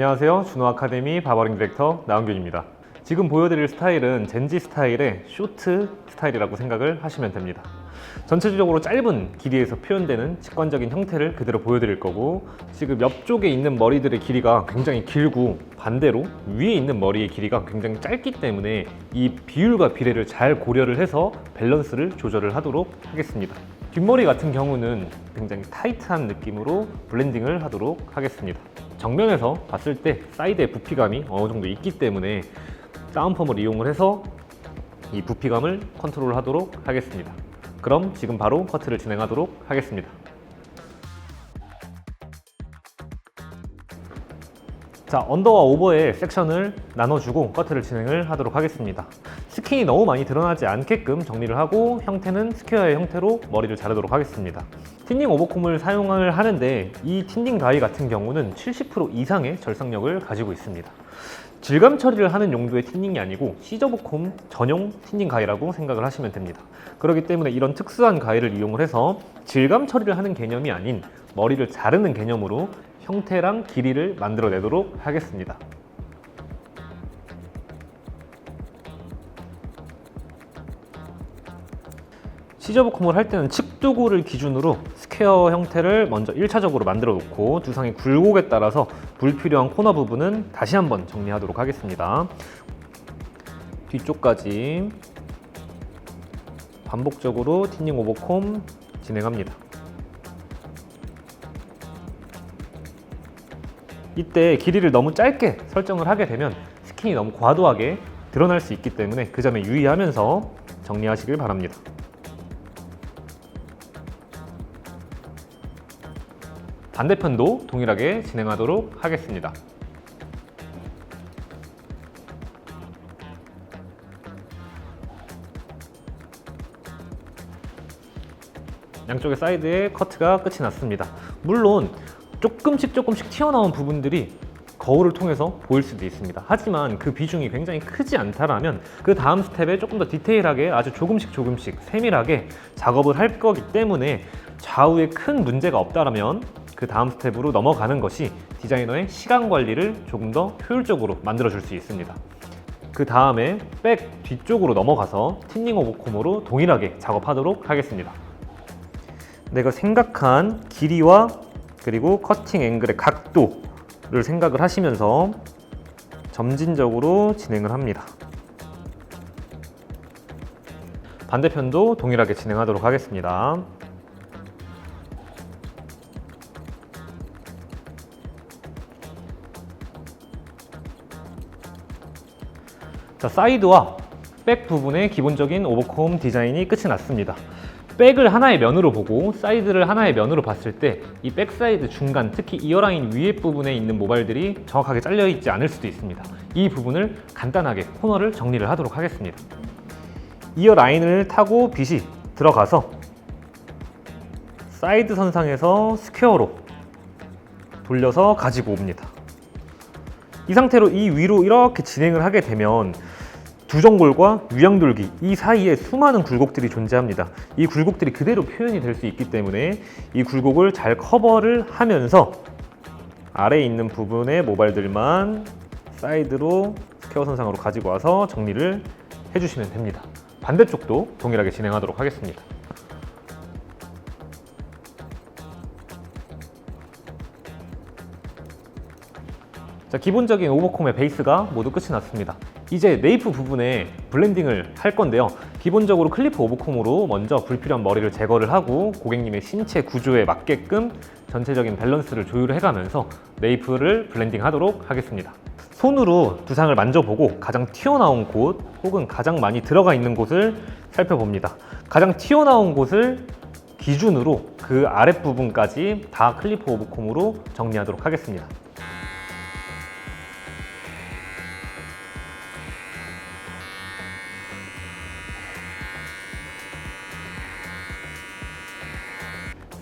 안녕하세요. 준호 아카데미 바버링 디렉터 나은균입니다. 지금 보여드릴 스타일은 젠지 스타일의 쇼트 스타일이라고 생각을 하시면 됩니다. 전체적으로 짧은 길이에서 표현되는 직관적인 형태를 그대로 보여드릴 거고 지금 옆쪽에 있는 머리들의 길이가 굉장히 길고 반대로 위에 있는 머리의 길이가 굉장히 짧기 때문에 이 비율과 비례를 잘 고려를 해서 밸런스를 조절을 하도록 하겠습니다. 뒷머리 같은 경우는 굉장히 타이트한 느낌으로 블렌딩을 하도록 하겠습니다. 정면에서 봤을 때 사이드에 부피감이 어느 정도 있기 때문에 다운펌을 이용을 해서 이 부피감을 컨트롤 하도록 하겠습니다. 그럼 지금 바로 커트를 진행하도록 하겠습니다. 자, 언더와 오버의 섹션을 나눠주고 커트를 진행을 하도록 하겠습니다. 스킨이 너무 많이 드러나지 않게끔 정리를 하고 형태는 스퀘어의 형태로 머리를 자르도록 하겠습니다. 틴닝 오버콤을 사용을 하는데 이 틴닝 가위 같은 경우는 70% 이상의 절삭력을 가지고 있습니다. 질감 처리를 하는 용도의 틴닝이 아니고 시저브콤 전용 틴닝 가위라고 생각을 하시면 됩니다. 그렇기 때문에 이런 특수한 가위를 이용을 해서 질감 처리를 하는 개념이 아닌 머리를 자르는 개념으로 형태랑 길이를 만들어내도록 하겠습니다. 시저브 콤을 할 때는 측두구를 기준으로 스퀘어 형태를 먼저 1차적으로 만들어 놓고 두상의 굴곡에 따라서 불필요한 코너 부분은 다시 한번 정리하도록 하겠습니다. 뒤쪽까지 반복적으로 틴닝 오버콤 진행합니다. 이때 길이를 너무 짧게 설정을 하게 되면 스킨이 너무 과도하게 드러날 수 있기 때문에 그 점에 유의하면서 정리하시길 바랍니다. 반대편도 동일하게 진행하도록 하겠습니다. 양쪽의 사이드에 커트가 끝이 났습니다. 물론 조금씩 조금씩 튀어나온 부분들이 거울을 통해서 보일 수도 있습니다. 하지만 그 비중이 굉장히 크지 않다라면 그 다음 스텝에 조금 더 디테일하게 아주 조금씩 조금씩 세밀하게 작업을 할 거기 때문에 좌우에 큰 문제가 없다라면 그 다음 스텝으로 넘어가는 것이 디자이너의 시간 관리를 조금 더 효율적으로 만들어 줄 수 있습니다. 그 다음에 백 뒤쪽으로 넘어가서 틴닝 오버콤으로 동일하게 작업하도록 하겠습니다. 내가 생각한 길이와 그리고 커팅 앵글의 각도를 생각을 하시면서 점진적으로 진행을 합니다. 반대편도 동일하게 진행하도록 하겠습니다. 자, 사이드와 백 부분의 기본적인 오버콤 디자인이 끝이 났습니다. 백을 하나의 면으로 보고 사이드를 하나의 면으로 봤을 때 이 백사이드 중간 특히 이어라인 위에 부분에 있는 모발들이 정확하게 잘려 있지 않을 수도 있습니다. 이 부분을 간단하게 코너를 정리를 하도록 하겠습니다. 이어 라인을 타고 빗이 들어가서 사이드 선상에서 스퀘어로 돌려서 가지고 옵니다. 이 상태로 이 위로 이렇게 진행을 하게 되면 두정골과 위양돌기 이 사이에 수많은 굴곡들이 존재합니다. 이 굴곡들이 그대로 표현이 될 수 있기 때문에 이 굴곡을 잘 커버를 하면서 아래에 있는 부분의 모발들만 사이드로 스퀘어 선상으로 가지고 와서 정리를 해주시면 됩니다. 반대쪽도 동일하게 진행하도록 하겠습니다. 자, 기본적인 오버콤의 베이스가 모두 끝이 났습니다. 이제 네이프 부분에 블렌딩을 할 건데요. 기본적으로 클리프 오버콤으로 먼저 불필요한 머리를 제거를 하고 고객님의 신체 구조에 맞게끔 전체적인 밸런스를 조율을 해가면서 네이프를 블렌딩 하도록 하겠습니다. 손으로 두상을 만져보고 가장 튀어나온 곳 혹은 가장 많이 들어가 있는 곳을 살펴봅니다. 가장 튀어나온 곳을 기준으로 그 아랫부분까지 다 클리프 오버콤으로 정리하도록 하겠습니다.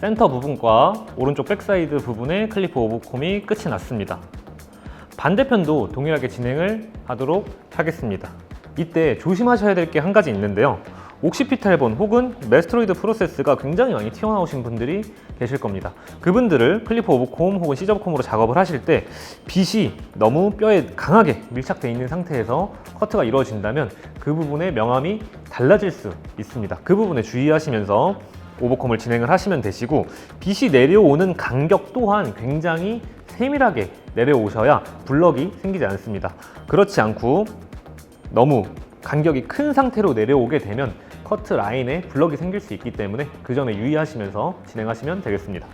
센터 부분과 오른쪽 백사이드 부분의 클리프 오버콤이 끝이 났습니다. 반대편도 동일하게 진행을 하도록 하겠습니다. 이때 조심하셔야 될 게 한 가지 있는데요. 옥시피탈본 혹은 메스트로이드 프로세스가 굉장히 많이 튀어나오신 분들이 계실 겁니다. 그분들을 클리퍼 오브콤 혹은 시저브콤으로 작업을 하실 때 빗이 너무 뼈에 강하게 밀착되어 있는 상태에서 커트가 이루어진다면 그 부분의 명암이 달라질 수 있습니다. 그 부분에 주의하시면서 오버컴을 진행을 하시면 되시고 빗이 내려오는 간격 또한 굉장히 세밀하게 내려오셔야 블럭이 생기지 않습니다. 그렇지 않고 너무 간격이 큰 상태로 내려오게 되면 커트 라인에 블럭이 생길 수 있기 때문에 그 점에 유의하시면서 진행하시면 되겠습니다.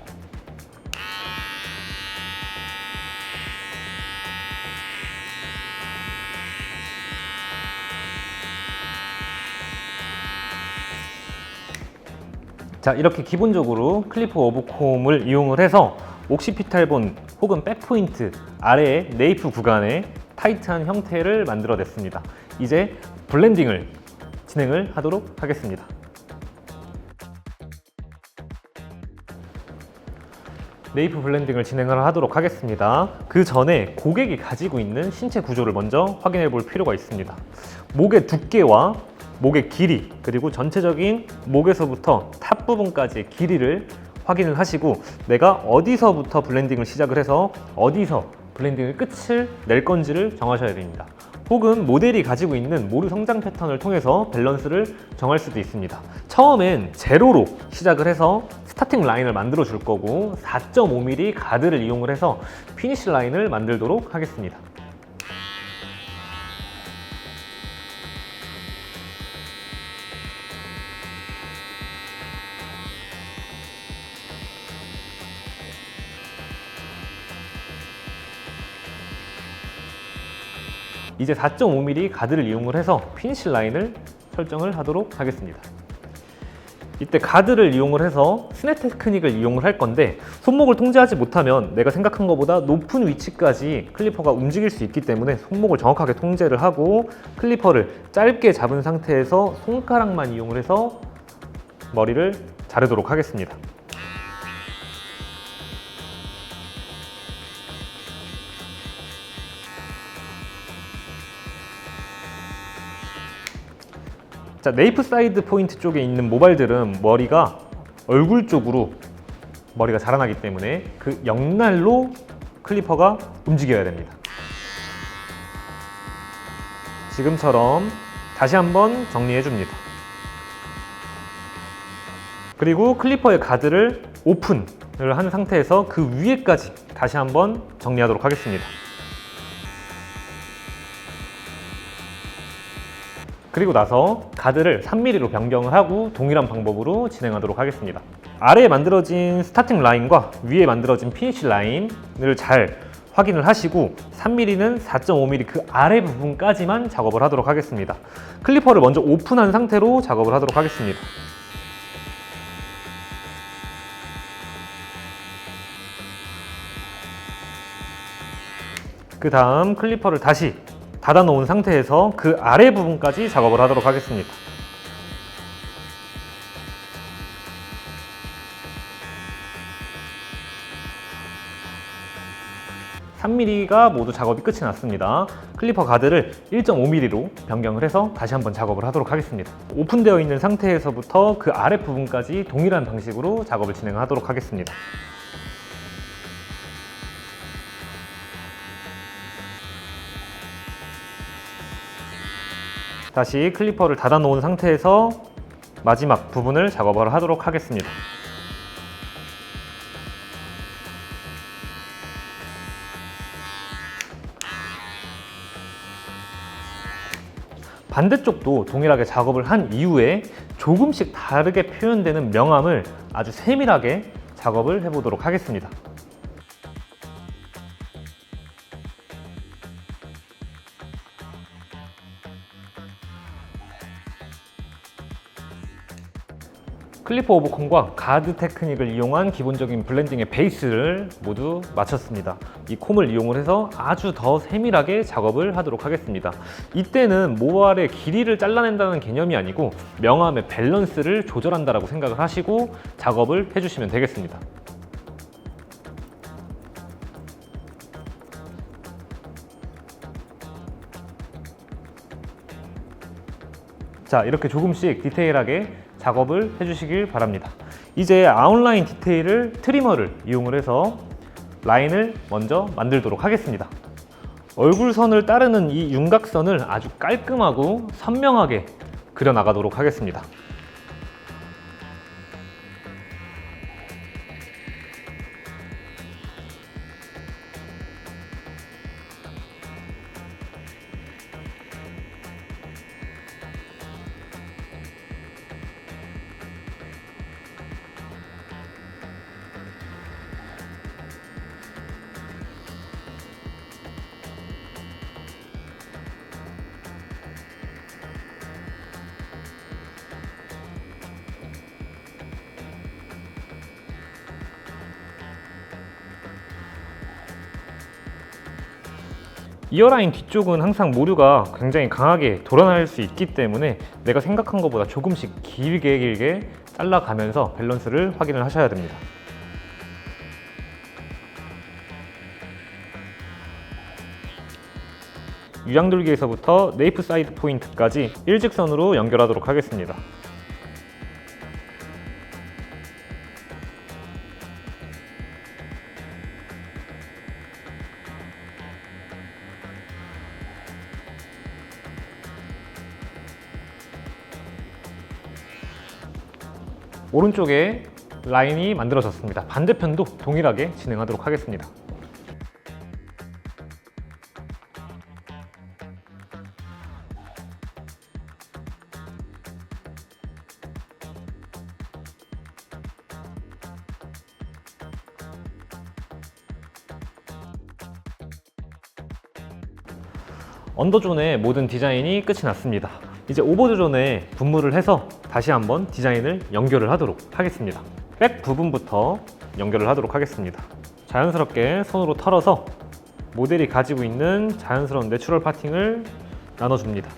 자 이렇게 기본적으로 클리프 오브콤을 이용을 해서 옥시피탈본 혹은 백포인트 아래의 네이프 구간에 타이트한 형태를 만들어냈습니다. 이제 블렌딩을 진행을 하도록 하겠습니다. 네이프 블렌딩을 진행을 하도록 하겠습니다. 그 전에 고객이 가지고 있는 신체 구조를 먼저 확인해 볼 필요가 있습니다. 목의 두께와 목의 길이 그리고 전체적인 목에서부터 탑 부분까지의 길이를 확인을 하시고 내가 어디서부터 블렌딩을 시작을 해서 어디서 블렌딩의 끝을 낼 건지를 정하셔야 됩니다. 혹은 모델이 가지고 있는 모류 성장 패턴을 통해서 밸런스를 정할 수도 있습니다. 처음엔 제로로 시작을 해서 스타팅 라인을 만들어 줄 거고 4.5mm 가드를 이용을 해서 피니시 라인을 만들도록 하겠습니다. 이제 4.5mm 가드를 이용을 해서 피니시 라인을 설정을 하도록 하겠습니다. 이때 가드를 이용을 해서 스냅 테크닉을 이용을 할 건데 손목을 통제하지 못하면 내가 생각한 것보다 높은 위치까지 클리퍼가 움직일 수 있기 때문에 손목을 정확하게 통제를 하고 클리퍼를 짧게 잡은 상태에서 손가락만 이용을 해서 머리를 자르도록 하겠습니다. 자, 네이프 사이드 포인트 쪽에 있는 모발들은 머리가 얼굴 쪽으로 머리가 자라나기 때문에 그 역날로 클리퍼가 움직여야 됩니다. 지금처럼 다시 한번 정리해 줍니다. 그리고 클리퍼의 가드를 오픈을 한 상태에서 그 위에까지 다시 한번 정리하도록 하겠습니다. 그리고 나서 가드를 3mm로 변경을 하고 동일한 방법으로 진행하도록 하겠습니다. 아래에 만들어진 스타팅 라인과 위에 만들어진 피니시 라인을 잘 확인을 하시고 3mm는 4.5mm 그 아래 부분까지만 작업을 하도록 하겠습니다. 클리퍼를 먼저 오픈한 상태로 작업을 하도록 하겠습니다. 그 다음 클리퍼를 다시 닫아 놓은 상태에서 그 아래 부분까지 작업을 하도록 하겠습니다.3 m m 가 모두 작업이 끝이 났습니다. 클리퍼 가드를 1.5mm로 변경을 해서 다시 한번 작업을 하도록 하겠습니다. 오픈되어 있는 상태에서부터 그 아래 부분까지 동일한 방식으로 작업을 진행하도록 하겠습니다. 다시 클리퍼를 닫아 놓은 상태에서 마지막 부분을 작업을 하도록 하겠습니다. 반대쪽도 동일하게 작업을 한 이후에 조금씩 다르게 표현되는 명암을 아주 세밀하게 작업을 해보도록 하겠습니다. 클리퍼 오버컴과 가드 테크닉을 이용한 기본적인 블렌딩의 베이스를 모두 마쳤습니다. 이 콤을 이용을 해서 아주 더 세밀하게 작업을 하도록 하겠습니다. 이때는 모발의 길이를 잘라낸다는 개념이 아니고 명암의 밸런스를 조절한다고 생각을 하시고 작업을 해주시면 되겠습니다. 자 자, 이렇게 조금씩 디테일하게 작업을 해주시길 바랍니다. 이제 아웃라인 디테일을 트리머를 이용을 해서 라인을 먼저 만들도록 하겠습니다. 얼굴선을 따르는 이 윤곽선을 아주 깔끔하고 선명하게 그려나가도록 하겠습니다. 이어라인 뒤쪽은 항상 모류가 굉장히 강하게 돌아날 수 있기 때문에 내가 생각한 것보다 조금씩 길게 길게 잘라가면서 밸런스를 확인을 하셔야 됩니다. 유양돌기에서부터 네이프 사이드 포인트까지 일직선으로 연결하도록 하겠습니다. 오른쪽에 라인이 만들어졌습니다. 반대편도 동일하게 진행하도록 하겠습니다. 언더존의 모든 디자인이 끝이 났습니다. 이제 오버드존에 분무를 해서 다시 한번 디자인을 연결을 하도록 하겠습니다. 백 부분부터 연결을 하도록 하겠습니다. 자연스럽게 손으로 털어서 모델이 가지고 있는 자연스러운 내추럴 파팅을 나눠줍니다.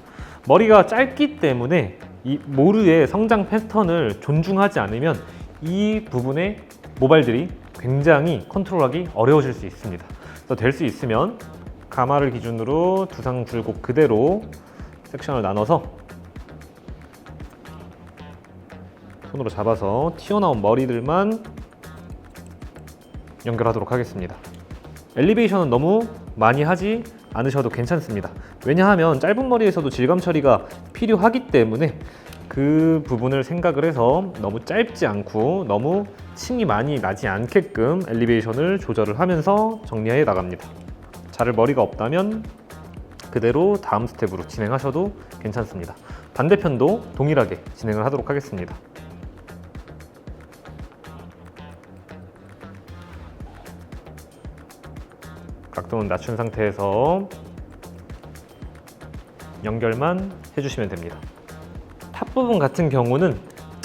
머리가 짧기 때문에 이 모르의 성장 패턴을 존중하지 않으면 이 부분의 모발들이 굉장히 컨트롤하기 어려워질 수 있습니다. 될수 있으면 가마를 기준으로 두상 굴곡 그대로 섹션을 나눠서 손으로 잡아서 튀어나온 머리들만 연결하도록 하겠습니다. 엘리베이션은 너무 많이 하지 않으셔도 괜찮습니다. 왜냐하면 짧은 머리에서도 질감 처리가 필요하기 때문에 그 부분을 생각을 해서 너무 짧지 않고 너무 층이 많이 나지 않게끔 엘리베이션을 조절을 하면서 정리해 나갑니다. 자를 머리가 없다면 그대로 다음 스텝으로 진행하셔도 괜찮습니다. 반대편도 동일하게 진행을 하도록 하겠습니다. 각도는 낮춘 상태에서 연결만 해주시면 됩니다. 탑 부분 같은 경우는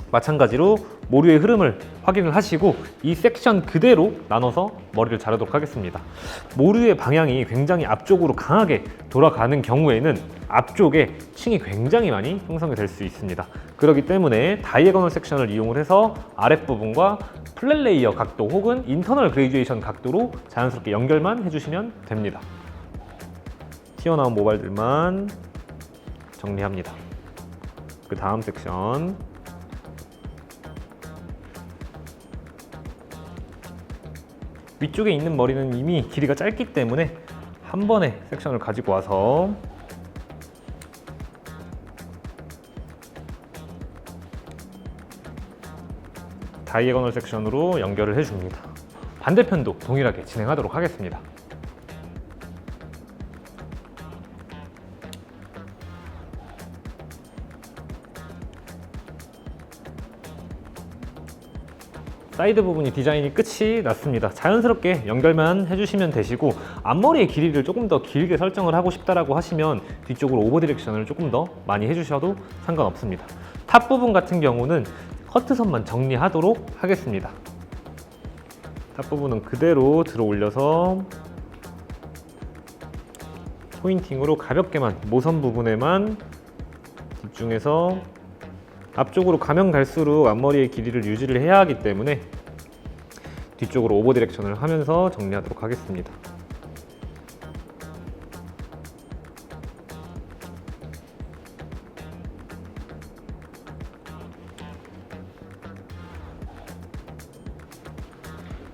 마찬가지로 모류의 흐름을 확인을 하시고 이 섹션 그대로 나눠서 머리를 자르도록 하겠습니다. 모류의 방향이 굉장히 앞쪽으로 강하게 돌아가는 경우에는 앞쪽에 층이 굉장히 많이 형성이 될 수 있습니다. 그렇기 때문에 다이애거널 섹션을 이용을 해서 아랫부분과 플랫 레이어 각도 혹은 인터널 그레이듀에이션 각도로 자연스럽게 연결만 해주시면 됩니다. 튀어나온 모발들만 정리합니다. 그 다음 섹션 위쪽에 있는 머리는 이미 길이가 짧기 때문에 한 번에 섹션을 가지고 와서 다이애거널 섹션으로 연결을 해줍니다. 반대편도 동일하게 진행하도록 하겠습니다. 사이드 부분이 디자인이 끝이 났습니다. 자연스럽게 연결만 해주시면 되시고 앞머리의 길이를 조금 더 길게 설정을 하고 싶다라고 하시면 뒤쪽으로 오버 디렉션을 조금 더 많이 해주셔도 상관없습니다. 탑 부분 같은 경우는 커트선만 정리하도록 하겠습니다. 탑 부분은 그대로 들어 올려서 포인팅으로 가볍게만 모선 부분에만 집중해서 앞쪽으로 가면 갈수록 앞머리의 길이를 유지를 해야 하기 때문에 뒤쪽으로 오버 디렉션을 하면서 정리하도록 하겠습니다.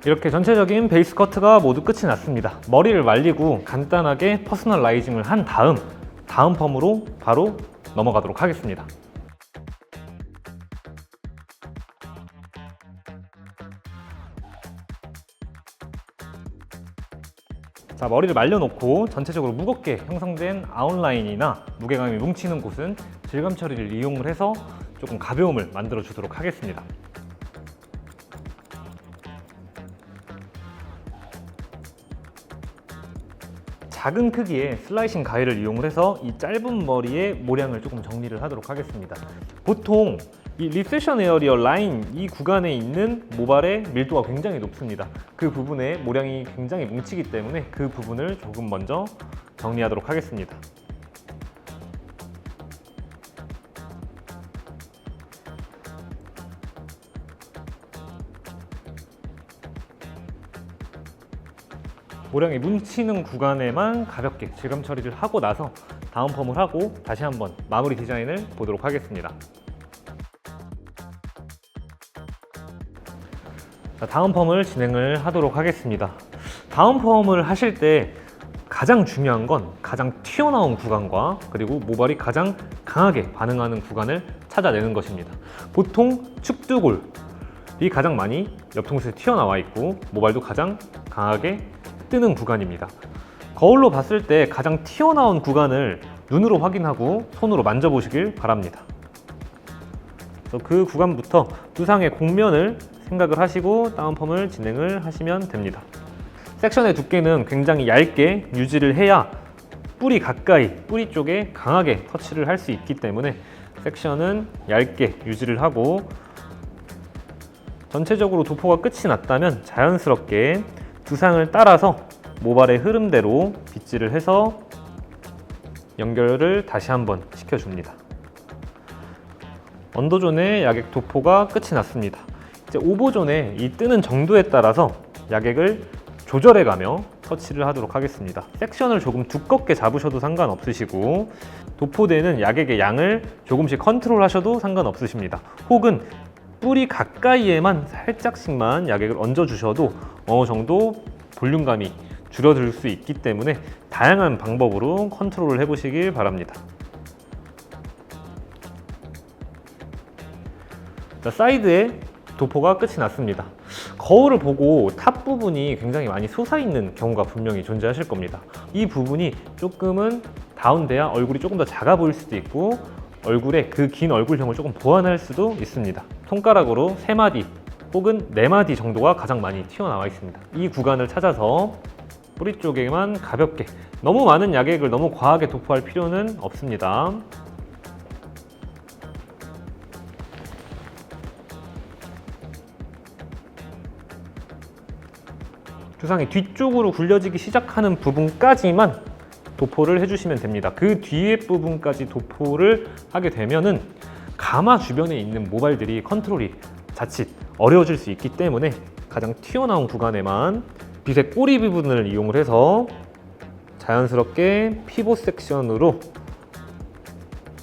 이렇게 전체적인 베이스 커트가 모두 끝이 났습니다. 머리를 말리고 간단하게 퍼스널 라이징을 한 다음 다음 펌으로 바로 넘어가도록 하겠습니다. 자 머리를 말려놓고 전체적으로 무겁게 형성된 아웃라인이나 무게감이 뭉치는 곳은 질감 처리를 이용을 해서 조금 가벼움을 만들어 주도록 하겠습니다. 작은 크기의 슬라이싱 가위를 이용을 해서 이 짧은 머리의 모량을 조금 정리를 하도록 하겠습니다. 보통 이 리세션 에어리어 라인 이 구간에 있는 모발의 밀도가 굉장히 높습니다. 그 부분에 모량이 굉장히 뭉치기 때문에 그 부분을 조금 먼저 정리하도록 하겠습니다. 모량이 뭉치는 구간에만 가볍게 질감 처리를 하고 나서 다운 펌을 하고 다시 한번 마무리 디자인을 보도록 하겠습니다. 자, 다운 펌을 진행을 하도록 하겠습니다. 다운 펌을 하실 때 가장 중요한 건 가장 튀어나온 구간과 그리고 모발이 가장 강하게 반응하는 구간을 찾아내는 것입니다. 보통 축두골이 가장 많이 옆통수에 튀어나와 있고 모발도 가장 강하게 뜨는 구간입니다. 거울로 봤을 때 가장 튀어나온 구간을 눈으로 확인하고 손으로 만져보시길 바랍니다. 그 구간부터 두상의 곡면을 생각을 하시고 다운펌을 진행을 하시면 됩니다. 섹션의 두께는 굉장히 얇게 유지를 해야 뿌리 가까이, 뿌리 쪽에 강하게 터치를 할 수 있기 때문에 섹션은 얇게 유지를 하고 전체적으로 도포가 끝이 났다면 자연스럽게 두상을 따라서 모발의 흐름대로 빗질을 해서 연결을 다시 한번 시켜줍니다. 언더존의 야객 도포가 끝이 났습니다. 이제 오버존의 이 뜨는 정도에 따라서 야객을 조절해가며 터치를 하도록 하겠습니다. 섹션을 조금 두껍게 잡으셔도 상관없으시고 도포되는 야객의 양을 조금씩 컨트롤 하셔도 상관없으십니다. 혹은 뿌리 가까이에만 살짝씩만 야객을 얹어 주셔도 어느 정도 볼륨감이 줄어들 수 있기 때문에 다양한 방법으로 컨트롤을 해보시길 바랍니다. 자, 사이드에 도포가 끝이 났습니다. 거울을 보고 탑 부분이 굉장히 많이 솟아있는 경우가 분명히 존재하실 겁니다. 이 부분이 조금은 다운돼야 얼굴이 조금 더 작아 보일 수도 있고 얼굴에 그긴 얼굴형을 조금 보완할 수도 있습니다. 손가락으로 3마디 혹은 4마디 정도가 가장 많이 튀어나와 있습니다. 이 구간을 찾아서 뿌리 쪽에만 가볍게 너무 많은 약액을 너무 과하게 도포할 필요는 없습니다. 두상이 뒤쪽으로 굴려지기 시작하는 부분까지만 도포를 해주시면 됩니다. 그 뒤에 부분까지 도포를 하게 되면은 가마 주변에 있는 모발들이 컨트롤이 자칫 어려워질 수 있기 때문에 가장 튀어나온 구간에만 빛의 꼬리 부분을 이용을 해서 자연스럽게 피봇 섹션으로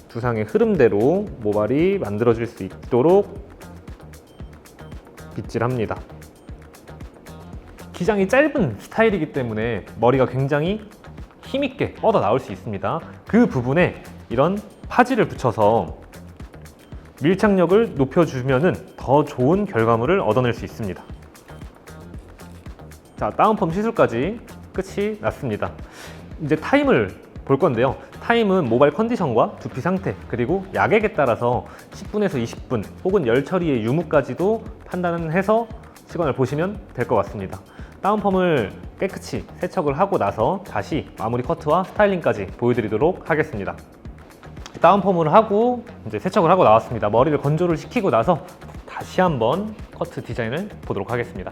두상의 흐름대로 모발이 만들어질 수 있도록 빗질합니다. 기장이 짧은 스타일이기 때문에 머리가 굉장히 힘있게 뻗어 나올 수 있습니다. 그 부분에 이런 파지를 붙여서 밀착력을 높여주면 더 좋은 결과물을 얻어낼 수 있습니다. 자, 다운펌 시술까지 끝이 났습니다. 이제 타임을 볼 건데요. 타임은 모발 컨디션과 두피 상태 그리고 약액에 따라서 10분에서 20분 혹은 열 처리의 유무까지도 판단을 해서 시간을 보시면 될 것 같습니다. 다운펌을 깨끗이 세척을 하고 나서 다시 마무리 커트와 스타일링까지 보여드리도록 하겠습니다. 다운펌을 하고 이제 세척을 하고 나왔습니다. 머리를 건조를 시키고 나서 다시 한번 커트 디자인을 보도록 하겠습니다.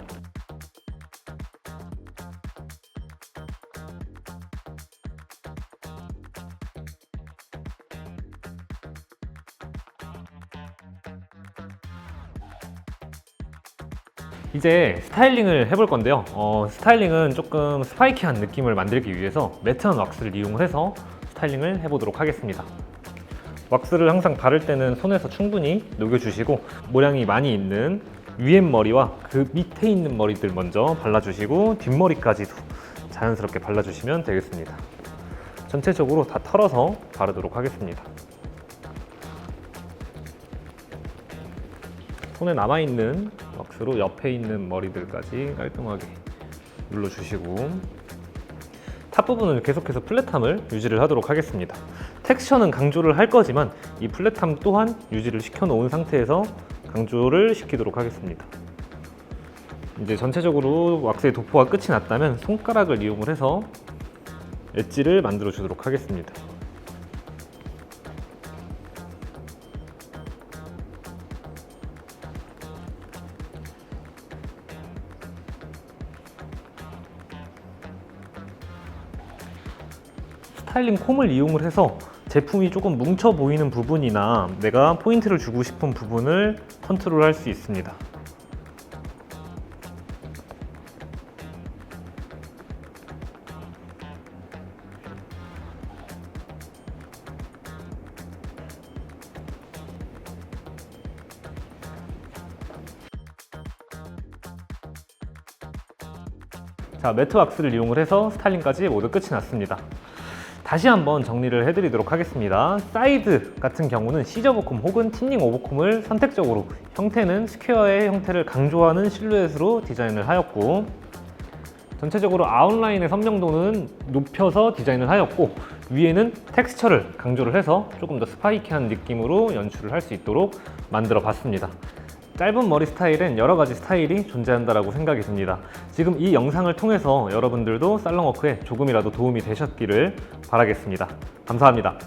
이제 스타일링을 해볼 건데요. 어, 스타일링은 조금 스파이키한 느낌을 만들기 위해서 매트한 왁스를 이용을 해서 스타일링을 해보도록 하겠습니다. 왁스를 항상 바를 때는 손에서 충분히 녹여주시고 모량이 많이 있는 위엔 머리와 그 밑에 있는 머리들 먼저 발라주시고 뒷머리까지도 자연스럽게 발라주시면 되겠습니다. 전체적으로 다 털어서 바르도록 하겠습니다. 손에 남아있는 왁스로 옆에 있는 머리들까지 깔끔하게 눌러주시고 탑 부분은 계속해서 플랫함을 유지를 하도록 하겠습니다. 텍스처는 강조를 할 거지만 이 플랫함 또한 유지를 시켜 놓은 상태에서 강조를 시키도록 하겠습니다. 이제 전체적으로 왁스의 도포가 끝이 났다면 손가락을 이용을 해서 엣지를 만들어 주도록 하겠습니다. 스타일링 콤을 이용을 해서 제품이 조금 뭉쳐 보이는 부분이나 내가 포인트를 주고 싶은 부분을 컨트롤 할 수 있습니다. 자, 매트 왁스를 이용을 해서 스타일링까지 모두 끝이 났습니다. 다시 한번 정리를 해드리도록 하겠습니다. 사이드 같은 경우는 시저 오버콤 혹은 틴닝 오버콤을 선택적으로 형태는 스퀘어의 형태를 강조하는 실루엣으로 디자인을 하였고 전체적으로 아웃라인의 선명도는 높여서 디자인을 하였고 위에는 텍스처를 강조를 해서 조금 더 스파이키한 느낌으로 연출을 할 수 있도록 만들어 봤습니다. 짧은 머리 스타일엔 여러 가지 스타일이 존재한다고 생각이 듭니다. 지금 이 영상을 통해서 여러분들도 살롱워크에 조금이라도 도움이 되셨기를 바라겠습니다. 감사합니다.